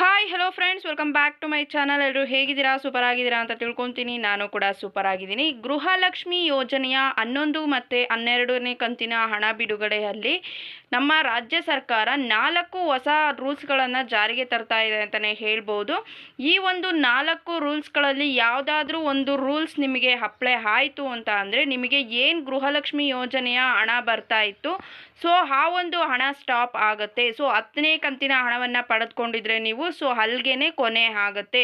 Hi hello friends welcome back to my channel ಎಲ್ಲರೂ ಹೇಗಿದ್ದೀರಾ? Super ಆಗಿದ್ದೀರಾ ಅಂತ ತಿಳ್ಕೊತೀನಿ. ನಾನು ಕೂಡ ಸೂಪರ್ ಆಗಿದ್ದೀನಿ. ಗೃಹಲಕ್ಷ್ಮಿ ಯೋಜನೆಯ ಹನ್ನೊಂದು ಮತ್ತು ಹನ್ನೆರಡನೇ ಕಂತಿನ ಹಣ ಬಿಡುಗಡೆಯಲ್ಲಿ ನಮ್ಮ ರಾಜ್ಯ ಸರ್ಕಾರ ನಾಲ್ಕು ಹೊಸ ರೂಲ್ಸ್ಗಳನ್ನು ಜಾರಿಗೆ ತರ್ತಾ ಇದೆ ಅಂತಲೇ ಹೇಳ್ಬೋದು. ಈ ಒಂದು ನಾಲ್ಕು ರೂಲ್ಸ್ಗಳಲ್ಲಿ ಯಾವುದಾದ್ರೂ ಒಂದು ರೂಲ್ಸ್ ನಿಮಗೆ ಅಪ್ಲೈ ಆಯಿತು ಅಂತ ಅಂದರೆ ನಿಮಗೆ ಏನು ಗೃಹಲಕ್ಷ್ಮಿ ಯೋಜನೆಯ ಹಣ ಬರ್ತಾ ಇತ್ತು? ಸೊ ಆ ಒಂದು ಹಣ ಸ್ಟಾಪ್ ಆಗುತ್ತೆ. ಸೊ ಹತ್ತನೇ ಕಂತಿನ ಹಣವನ್ನು ಪಡೆದುಕೊಂಡಿದ್ರೆ ನೀವು ಸೊ ಅಲ್ಲಿಗೆ ಕೊನೆ ಆಗುತ್ತೆ.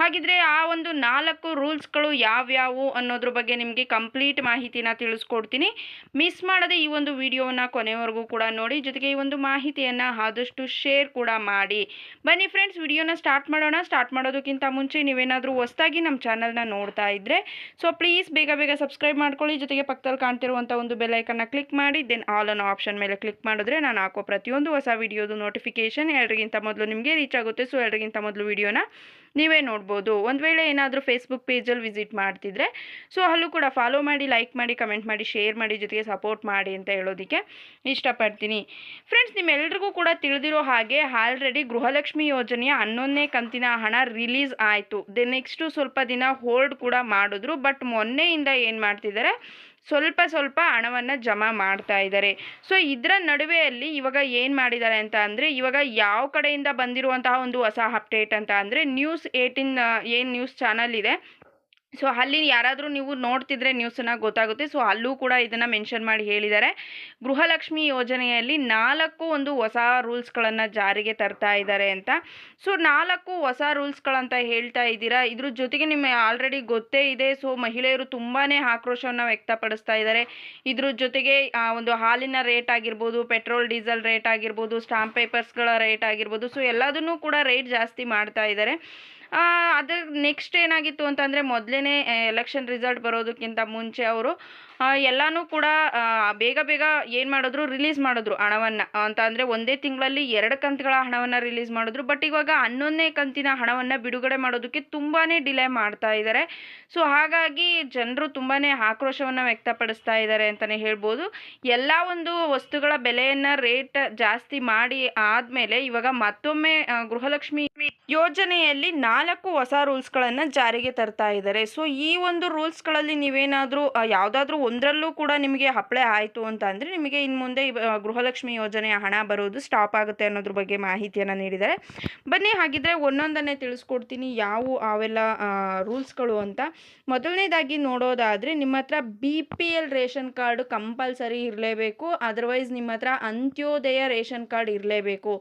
ಹಾಗಿದ್ರೆ ಆ ಒಂದು ನಾಲ್ಕು ರೂಲ್ಸ್ಗಳು ಯಾವ್ಯಾವು ಅನ್ನೋದ್ರ ಬಗ್ಗೆ ನಿಮಗೆ ಕಂಪ್ಲೀಟ್ ಮಾಹಿತಿನ ತಿಳಿಸ್ಕೊಡ್ತೀನಿ. ಮಿಸ್ ಮಾಡದೆ ಈ ಒಂದು ವಿಡಿಯೋವನ್ನು ಕೊನೆವರೆಗೂ ಕೂಡ ನೋಡಿ, ಜೊತೆಗೆ ಈ ಒಂದು ಮಾಹಿತಿಯನ್ನು ಆದಷ್ಟು ಶೇರ್ ಕೂಡ ಮಾಡಿ. ಬನ್ನಿ ಫ್ರೆಂಡ್ಸ್, ವಿಡಿಯೋನ ಸ್ಟಾರ್ಟ್ ಮಾಡೋಣ. ಸ್ಟಾರ್ಟ್ ಮಾಡೋದಕ್ಕಿಂತ ಮುಂಚೆ ನೀವೇನಾದರೂ ಹೊಸದಾಗಿ ನಮ್ಮ ಚಾನಲ್ನ ನೋಡ್ತಾ ಇದ್ದರೆ ಸೊ ಪ್ಲೀಸ್ ಬೇಗ ಬೇಗ ಸಬ್ಸ್ಕ್ರೈಬ್ ಮಾಡ್ಕೊಳ್ಳಿ. ಜೊತೆಗೆ ಪಕ್ಕದಲ್ಲಿ ಕಾಣ್ತಿರುವಂಥ ಒಂದು ಬೆಲೈಕನ್ನು ಕ್ಲಿಕ್ ಮಾಡಿ, ದೆನ್ ಆಲ್ ಅನ್ನೋ ಆಪ್ಷನ್ ಮೇಲೆ ಕ್ಲಿಕ್ ಮಾಡಿದ್ರೆ ನಾನು ಹಾಕೋ ಪ್ರತಿಯೊಂದು ಹೊಸ ವಿಡಿಯೋದು ನೋಟಿಫಿಕೇಶನ್ ಎಲ್ಲರಿಗಿಂತ ಮೊದಲು ನಿಮಗೆ ರೀಚ್ ಆಗುತ್ತೆ. ಸೊ ಎಲ್ರಿಗಿಂತ ಮೊದಲು ವಿಡಿಯೋನ ನೀವೇ ನೋಡ್ಬೋದು. ಒಂದು ವೇಳೆ ಏನಾದರೂ ಫೇಸ್ಬುಕ್ ಪೇಜಲ್ಲಿ ವಿಸಿಟ್ ಮಾಡ್ತಿದ್ರೆ ಸೊ ಅಲ್ಲೂ ಕೂಡ ಫಾಲೋ ಮಾಡಿ ಲೈಕ್ ಮಾಡಿ ಕಮೆಂಟ್ ಮಾಡಿ ಶೇರ್ ಮಾಡಿ, ಜೊತೆಗೆ ಸಪೋರ್ಟ್ ಮಾಡಿ ಅಂತ ಹೇಳೋದಕ್ಕೆ ಇಷ್ಟಪಡ್ತೀನಿ. ಫ್ರೆಂಡ್ಸ್ ನಿಮ್ಮೆಲ್ರಿಗೂ ಕೂಡ ತಿಳಿದಿರೋ ಹಾಗೆ ಆಲ್ರೆಡಿ ಗೃಹಲಕ್ಷ್ಮಿ ಯೋಜನೆಯ ಹನ್ನೊಂದನೇ ಕಂತಿನ ಹಣ ರಿಲೀಸ್ ಆಯಿತು. ದೆ ನೆಕ್ಸ್ಟು ಸ್ವಲ್ಪ ದಿನ ಹೋಲ್ಡ್ ಕೂಡ ಮಾಡಿದ್ರು ಬಟ್ ಮೊನ್ನೆಯಿಂದ ಏನು ಮಾಡ್ತಿದ್ದಾರೆ, ಸ್ವಲ್ಪ ಸ್ವಲ್ಪ ಹಣವನ್ನು ಜಮಾ ಮಾಡ್ತಾ ಇದ್ದಾರೆ. ಸೊ ಇದರ ನಡುವೆಯಲ್ಲಿ ಇವಾಗ ಏನು ಮಾಡಿದ್ದಾರೆ ಅಂತ ಅಂದರೆ, ಇವಾಗ ಯಾವ ಕಡೆಯಿಂದ ಬಂದಿರುವಂತಹ ಒಂದು ಹೊಸ ಅಪ್ಡೇಟ್ ಅಂತ ಅಂದರೆ ನ್ಯೂಸ್ ಏಯ್ಟೀನ್ ಏನು ನ್ಯೂಸ್ ಚಾನಲ್ ಇದೆ. ಸೊ ಅಲ್ಲಿ ಯಾರಾದರೂ ನೀವು ನೋಡ್ತಿದ್ರೆ ನ್ಯೂಸನ್ನು ಗೊತ್ತಾಗುತ್ತೆ. ಸೊ ಅಲ್ಲೂ ಕೂಡ ಇದನ್ನು ಮೆನ್ಷನ್ ಮಾಡಿ ಹೇಳಿದ್ದಾರೆ. ಗೃಹಲಕ್ಷ್ಮಿ ಯೋಜನೆಯಲ್ಲಿ ನಾಲ್ಕು ಒಂದು ಹೊಸ ರೂಲ್ಸ್ಗಳನ್ನು ಜಾರಿಗೆ ತರ್ತಾ ಇದ್ದಾರೆ ಅಂತ. ಸೊ ನಾಲ್ಕು ಹೊಸ ರೂಲ್ಸ್ಗಳಂತ ಹೇಳ್ತಾ ಇದ್ದೀರಾ? ಇದ್ರ ಜೊತೆಗೆ ನಿಮಗೆ ಆಲ್ರೆಡಿ ಗೊತ್ತೇ ಇದೆ. ಸೊ ಮಹಿಳೆಯರು ತುಂಬಾ ಆಕ್ರೋಶವನ್ನು ವ್ಯಕ್ತಪಡಿಸ್ತಾ ಇದ್ದಾರೆ. ಇದ್ರ ಜೊತೆಗೆ ಒಂದು ಹಾಲಿನ ರೇಟ್ ಆಗಿರ್ಬೋದು ಪೆಟ್ರೋಲ್ ಡೀಸೆಲ್ ರೇಟ್ ಆಗಿರ್ಬೋದು ಸ್ಟಾಂಪ್ ಪೇಪರ್ಸ್ಗಳ ರೇಟ್ ಆಗಿರ್ಬೋದು. ಸೊ ಎಲ್ಲದನ್ನೂ ಕೂಡ ರೇಟ್ ಜಾಸ್ತಿ ಮಾಡ್ತಾ ಇದ್ದಾರೆ. ಅದ್ರ ನೆಕ್ಸ್ಟ್ ಏನಾಗಿತ್ತು ಅಂತಂದರೆ ಮೊದಲೇ ಎಲೆಕ್ಷನ್ ರಿಸಲ್ಟ್ ಬರೋದಕ್ಕಿಂತ ಮುಂಚೆ ಅವರು ಎಲ್ಲನೂ ಕೂಡ ಬೇಗ ಬೇಗ ಏನು ಮಾಡಿದ್ರು ರಿಲೀಸ್ ಮಾಡಿದ್ರು ಹಣವನ್ನು. ಅಂತ ಅಂದರೆ ಒಂದೇ ತಿಂಗಳಲ್ಲಿ ಎರಡು ಕಂತುಗಳ ಹಣವನ್ನು ರಿಲೀಸ್ ಮಾಡಿದ್ರು. ಬಟ್ ಇವಾಗ ಹನ್ನೊಂದನೇ ಕಂತಿನ ಹಣವನ್ನು ಬಿಡುಗಡೆ ಮಾಡೋದಕ್ಕೆ ತುಂಬಾ ಡಿಲೇ ಮಾಡ್ತಾ ಇದ್ದಾರೆ ಸೊ ಹಾಗಾಗಿ ಜನರು ತುಂಬಾ ಆಕ್ರೋಶವನ್ನು ವ್ಯಕ್ತಪಡಿಸ್ತಾ ಇದ್ದಾರೆ ಅಂತಲೇ ಹೇಳ್ಬೋದು. ಎಲ್ಲ ಒಂದು ವಸ್ತುಗಳ ಬೆಲೆಯನ್ನು ರೇಟ್ ಜಾಸ್ತಿ ಮಾಡಿ ಆದಮೇಲೆ ಇವಾಗ ಮತ್ತೊಮ್ಮೆ ಗೃಹಲಕ್ಷ್ಮಿ ಯೋಜನೆಯಲ್ಲಿ ನಾಲ್ಕು ಹೊಸ ರೂಲ್ಸ್ಗಳನ್ನು ಜಾರಿಗೆ ತರ್ತಾ ಇದ್ದಾರೆ. ಸೊ, ಈ ಒಂದು ರೂಲ್ಸ್ಗಳಲ್ಲಿ ನೀವೇನಾದರೂ ಯಾವುದಾದ್ರೂ ಒಂದರಲ್ಲೂ ಕೂಡ ನಿಮಗೆ ಹಪ್ಳೆ ಆಯಿತು ಅಂತ ಅಂದರೆ ನಿಮಗೆ ಇನ್ನು ಮುಂದೆ ಗೃಹಲಕ್ಷ್ಮಿ ಯೋಜನೆಯ ಹಣ ಬರೋದು ಸ್ಟಾಪ್ ಆಗುತ್ತೆ ಅನ್ನೋದ್ರ ಬಗ್ಗೆ ಮಾಹಿತಿಯನ್ನು ನೀಡಿದ್ದಾರೆ. ಬನ್ನಿ, ಹಾಗಿದ್ರೆ ಒಂದೊಂದನ್ನೇ ತಿಳಿಸ್ಕೊಡ್ತೀನಿ. ಯಾವ ಅವೆಲ್ಲ ರೂಲ್ಸ್ಗಳು ಅಂತ. ಮೊದಲನೇದಾಗಿ ನೋಡೋದಾದರೆ ನಿಮ್ಮ ಹತ್ರ B P L ration card compulsory ಇರಲೇಬೇಕು. ಅದರ್ವೈಸ್ ನಿಮ್ಮ ಹತ್ರ ಅಂತ್ಯೋದಯ ರೇಷನ್ ಕಾರ್ಡ್ ಇರಲೇಬೇಕು.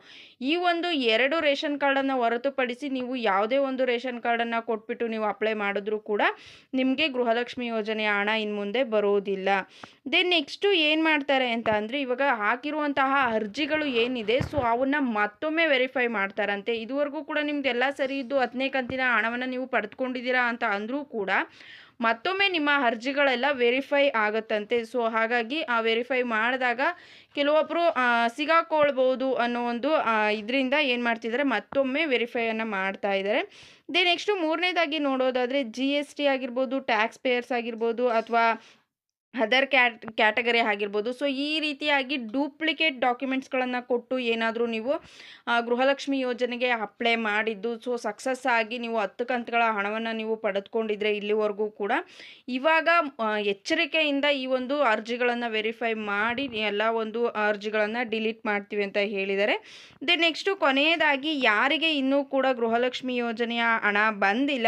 ಈ ಒಂದು ಎರಡು ರೇಷನ್ ಕಾರ್ಡನ್ನು ಹೊರತುಪಡಿಸಿ ನೀವು ಯಾವುದೇ ಒಂದು ರೇಷನ್ ಕಾರ್ಡನ್ನು ಕೊಟ್ಬಿಟ್ಟು ನೀವು ಅಪ್ಲೈ ಮಾಡಿದ್ರೂ ಕೂಡ ನಿಮಗೆ ಗೃಹಲಕ್ಷ್ಮಿ ಯೋಜನೆಯ ಹಣ ಇನ್ನು ಮುಂದೆ ಬರೋದಿಲ್ಲ. ದೆನ್ ನೆಕ್ಸ್ಟು ಏನು ಮಾಡ್ತಾರೆ ಅಂತ ಅಂದರೆ ಇವಾಗ ಹಾಕಿರುವಂತಹ ಅರ್ಜಿಗಳು ಏನಿದೆ ಸೊ ಅವನ್ನ ಮತ್ತೊಮ್ಮೆ ವೆರಿಫೈ ಮಾಡ್ತಾರಂತೆ. ಇದುವರೆಗೂ ಕೂಡ ನಿಮ್ದು ಎಲ್ಲ ಸರಿ ಇದ್ದು ಹತ್ತನೇ ಕಂತಿನ ಹಣವನ್ನು ನೀವು ಪಡೆದುಕೊಂಡಿದ್ದೀರಾ ಅಂತ ಅಂದರೂ ಕೂಡ ಮತ್ತೊಮ್ಮೆ ನಿಮ್ಮ ಅರ್ಜಿಗಳೆಲ್ಲ ವೆರಿಫೈ ಆಗುತ್ತಂತೆ. ಸೊ ಹಾಗಾಗಿ ಆ ವೆರಿಫೈ ಮಾಡಿದಾಗ ಕೆಲವೊಬ್ಬರು ಸಿಗಾಕೊಳ್ಬೋದು ಅನ್ನೋ ಒಂದು ಇದರಿಂದ ಏನು ಮಾಡ್ತಿದ್ದಾರೆ, ಮತ್ತೊಮ್ಮೆ ವೆರಿಫೈಯನ್ನು ಮಾಡ್ತಾ ಇದ್ದಾರೆ. ದೇ ನೆಕ್ಸ್ಟು ಮೂರನೇದಾಗಿ ನೋಡೋದಾದರೆ ಜಿ ಎಸ್ ಟಿ ಆಗಿರ್ಬೋದು ಟ್ಯಾಕ್ಸ್ ಪೇಯರ್ಸ್ ಆಗಿರ್ಬೋದು, ಅಥವಾ ಅದರ್ ಕ್ಯಾಟ್ ಕ್ಯಾಟಗರಿ ಆಗಿರ್ಬೋದು. ಸೊ ಈ ರೀತಿಯಾಗಿ ಡೂಪ್ಲಿಕೇಟ್ ಡಾಕ್ಯುಮೆಂಟ್ಸ್ಗಳನ್ನು ಕೊಟ್ಟು ಏನಾದರೂ ನೀವು ಗೃಹಲಕ್ಷ್ಮಿ ಯೋಜನೆಗೆ ಅಪ್ಲೈ ಮಾಡಿದ್ದು ಸೊ ಸಕ್ಸಸ್ ಆಗಿ ನೀವು ಹತ್ತು ಕಂತುಗಳ ಹಣವನ್ನು ನೀವು ಪಡೆದುಕೊಂಡಿದ್ರೆ ಇಲ್ಲಿವರೆಗೂ ಕೂಡ, ಇವಾಗ ಎಚ್ಚರಿಕೆಯಿಂದ ಈ ಒಂದು ಅರ್ಜಿಗಳನ್ನು ವೆರಿಫೈ ಮಾಡಿ, ಎಲ್ಲ ಒಂದು ಅರ್ಜಿಗಳನ್ನು ಡಿಲೀಟ್ ಮಾಡ್ತೀವಿ ಅಂತ ಹೇಳಿದ್ದಾರೆ ದೆನ್ ನೆಕ್ಸ್ಟು ಕೊನೆಯದಾಗಿ ಯಾರಿಗೆ ಇನ್ನೂ ಕೂಡ ಗೃಹಲಕ್ಷ್ಮಿ ಯೋಜನೆಯ ಹಣ ಬಂದಿಲ್ಲ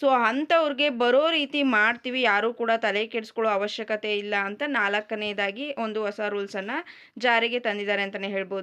ಸೊ ಅಂಥವ್ರಿಗೆ ಬರೋ ರೀತಿ ಮಾಡ್ತೀವಿ. ಯಾರೂ ಕೂಡ ತಲೆ ಕೆಡಿಸ್ಕೊಳ್ಳೋ ಅವಶ್ಯಕತೆ ಇಲ್ಲ ಅಂತ ನಾಲ್ಕನೇದಾಗಿ ಒಂದು ಹೊಸ ರೂಲ್ಸನ್ನು ಜಾರಿಗೆ ತಂದಿದ್ದಾರೆ ಅಂತಲೇ ಹೇಳ್ಬೋದು.